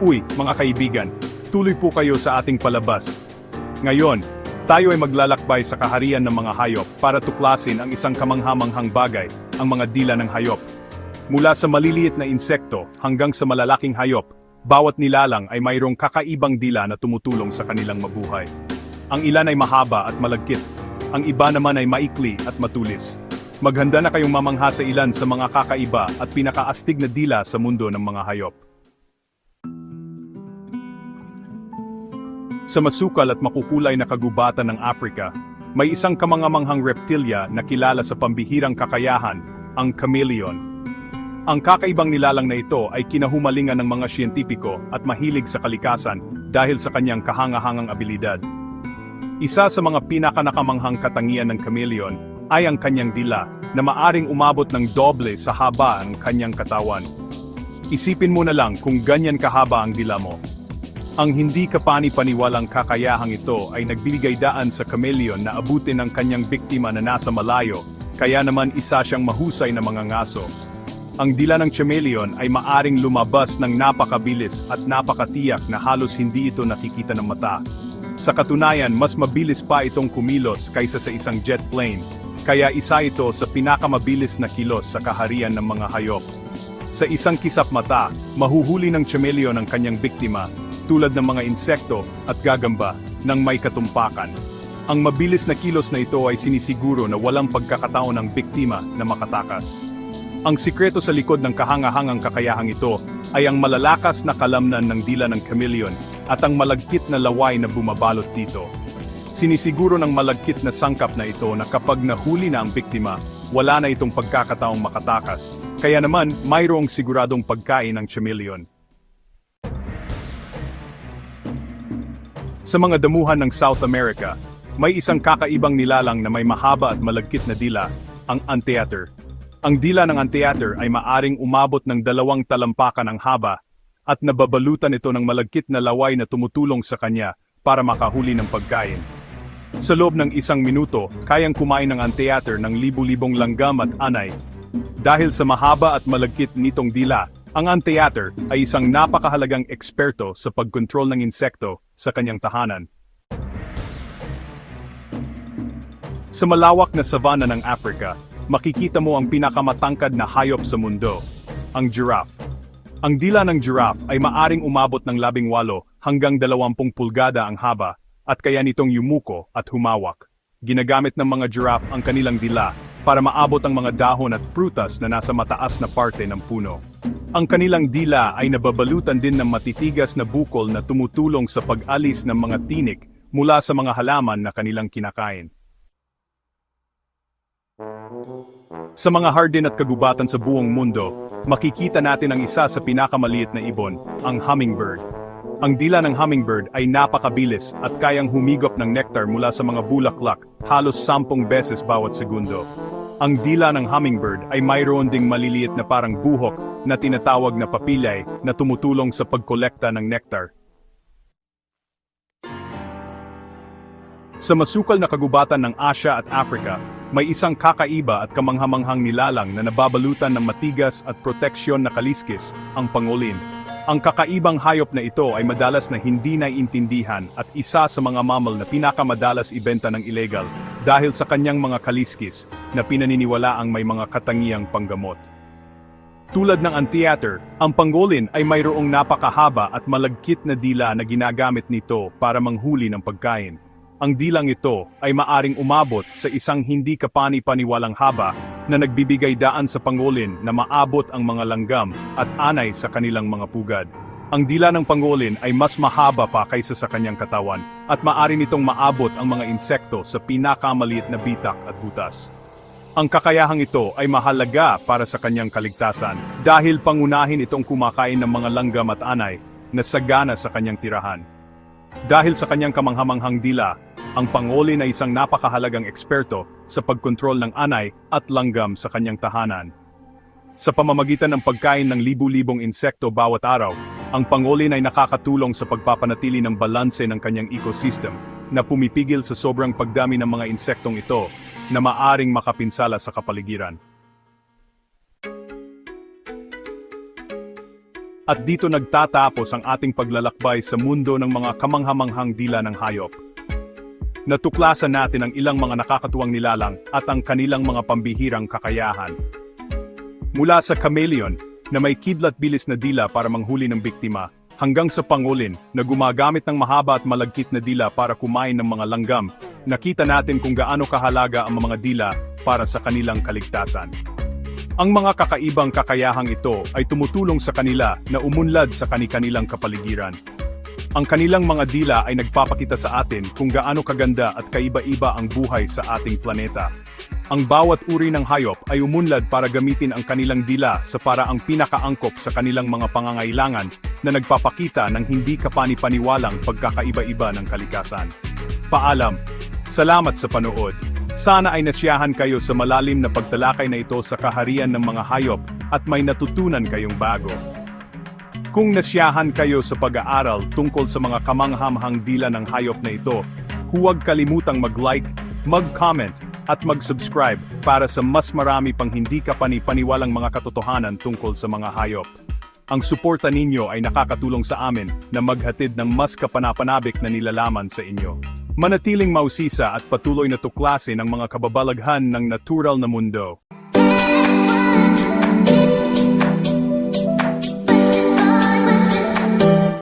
Uy, mga kaibigan, tuloy po kayo sa ating palabas. Ngayon, tayo ay maglalakbay sa kaharian ng mga hayop para tuklasin ang isang kamanghamanghang bagay, ang mga dila ng hayop. Mula sa maliliit na insekto hanggang sa malalaking hayop, bawat nilalang ay mayroong kakaibang dila na tumutulong sa kanilang mabuhay. Ang ilan ay mahaba at malagkit, ang iba naman ay maikli at matulis. Maghanda na kayong mamangha sa ilan sa mga kakaiba at pinakaastig na dila sa mundo ng mga hayop. Sa masukal at makukulay na kagubatan ng Africa, may isang kamangamanghang reptilya na kilala sa pambihirang kakayahan, ang chameleon. Ang kakaibang nilalang na ito ay kinahumalingan ng mga siyentipiko at mahilig sa kalikasan dahil sa kanyang kahangahangang abilidad. Isa sa mga pinakanakamanghang katangian ng chameleon ay ang kanyang dila na maaring umabot ng doble sa haba ng kanyang katawan. Isipin mo na lang kung ganyan kahaba ang dila mo. Ang hindi kapani-paniwalang kakayahang ito ay nagbibigay daan sa chameleon na abutin ang kanyang biktima na nasa malayo, kaya naman isa siyang mahusay na mga ngaso. Ang dila ng chameleon ay maaring lumabas ng napakabilis at napakatiyak na halos hindi ito nakikita ng mata. Sa katunayan, mas mabilis pa itong kumilos kaysa sa isang jet plane, kaya isa ito sa pinakamabilis na kilos sa kaharian ng mga hayop. Sa isang kisap mata, mahuhuli ng chameleon ang kanyang biktima, tulad ng mga insekto at gagamba, ng may katumpakan. Ang mabilis na kilos na ito ay sinisiguro na walang pagkakataon ng biktima na makatakas. Ang sikreto sa likod ng kahangahangang kakayahang ito ay ang malalakas na kalamnan ng dila ng chameleon at ang malagkit na laway na bumabalot dito. Sinisiguro ng malagkit na sangkap na ito na kapag nahuli na ang biktima, wala na itong pagkakataong makatakas. Kaya naman, mayroong siguradong pagkain ng chameleon. Sa mga damuhan ng South America, may isang kakaibang nilalang na may mahaba at malagkit na dila, ang anteater. Ang dila ng anteater ay maaring umabot ng dalawang talampakan ng haba at nababalutan ito ng malagkit na laway na tumutulong sa kanya para makahuli ng pagkain. Sa loob ng isang minuto, kayang kumain ng anteater ng libu-libong langgam at anay. Dahil sa mahaba at malagkit nitong dila, ang anteater ay isang napakahalagang eksperto sa pagkontrol ng insekto sa kanyang tahanan. Sa malawak na savanna ng Africa, makikita mo ang pinakamatangkad na hayop sa mundo, ang giraffe. Ang dila ng giraffe ay maaring umabot ng labing walo hanggang dalawampung pulgada ang haba, at kaya nitong yumuko at humawak. Ginagamit ng mga giraffe ang kanilang dila para maabot ang mga dahon at prutas na nasa mataas na parte ng puno. Ang kanilang dila ay nababalutan din ng matitigas na bukol na tumutulong sa pag-alis ng mga tinik mula sa mga halaman na kanilang kinakain. Sa mga hardin at kagubatan sa buong mundo, makikita natin ang isa sa pinakamaliit na ibon, ang hummingbird. Ang dila ng hummingbird ay napakabilis at kayang humigop ng nectar mula sa mga bulaklak halos sampung beses bawat segundo. Ang dila ng hummingbird ay mayroon ding maliliit na parang buhok na tinatawag na papilay na tumutulong sa pagkolekta ng nectar. Sa masukal na kagubatan ng Asya at Africa, may isang kakaiba at kamanghamanghang nilalang na nababalutan ng matigas at proteksyon na kaliskis, ang pangolin. Ang kakaibang hayop na ito ay madalas na hindi naiintindihan at isa sa mga mammal na pinakamadalas ibenta ng illegal dahil sa kanyang mga kaliskis na pinaniniwala ang may mga katangiang panggamot. Tulad ng anteater, ang pangolin ay mayroong napakahaba at malagkit na dila na ginagamit nito para manghuli ng pagkain. Ang dilang ito ay maaring umabot sa isang hindi kapani-paniwalang haba na nagbibigay daan sa pangolin na maabot ang mga langgam at anay sa kanilang mga pugad. Ang dila ng pangolin ay mas mahaba pa kaysa sa kanyang katawan at maaari nitong maabot ang mga insekto sa pinakamaliit na bitak at butas. Ang kakayahang ito ay mahalaga para sa kanyang kaligtasan dahil pangunahin itong kumakain ng mga langgam at anay na sagana sa kanyang tirahan. Dahil sa kanyang kamanghamanghang dila, ang pangolin ay isang napakahalagang eksperto sa pagkontrol ng anay at langgam sa kanyang tahanan. Sa pamamagitan ng pagkain ng libu-libong insekto bawat araw, ang pangolin ay nakakatulong sa pagpapanatili ng balanse ng kanyang ecosystem na pumipigil sa sobrang pagdami ng mga insektong ito na maaring makapinsala sa kapaligiran. At dito nagtatapos ang ating paglalakbay sa mundo ng mga kamanghamanghang dila ng hayop. Natuklasan natin ang ilang mga nakakatuwang nilalang at ang kanilang mga pambihirang kakayahan. Mula sa chameleon, na may kidlat bilis na dila para manghuli ng biktima, hanggang sa pangolin, na gumagamit ng mahaba at malagkit na dila para kumain ng mga langgam, nakita natin kung gaano kahalaga ang mga dila para sa kanilang kaligtasan. Ang mga kakaibang kakayahang ito ay tumutulong sa kanila na umunlad sa kani-kanilang kapaligiran. Ang kanilang mga dila ay nagpapakita sa atin kung gaano kaganda at kaiba-iba ang buhay sa ating planeta. Ang bawat uri ng hayop ay umunlad para gamitin ang kanilang dila sa paraang pinakaangkop sa kanilang mga pangangailangan na nagpapakita ng hindi kapani-paniwalang pagkakaiba-iba ng kalikasan. Paalam. Salamat sa panood. Sana ay nasiyahan kayo sa malalim na pagtalakay na ito sa kaharian ng mga hayop at may natutunan kayong bago. Kung nasiyahan kayo sa pag-aaral tungkol sa mga kamanghamhang dila ng hayop na ito, huwag kalimutang mag-like, mag-comment, at mag-subscribe para sa mas marami pang hindi ka panipaniwalang mga katotohanan tungkol sa mga hayop. Ang suporta ninyo ay nakakatulong sa amin na maghatid ng mas kapanapanabik na nilalaman sa inyo. Manatiling mausisa at patuloy na tuklasin ang mga kababalaghan ng natural na mundo.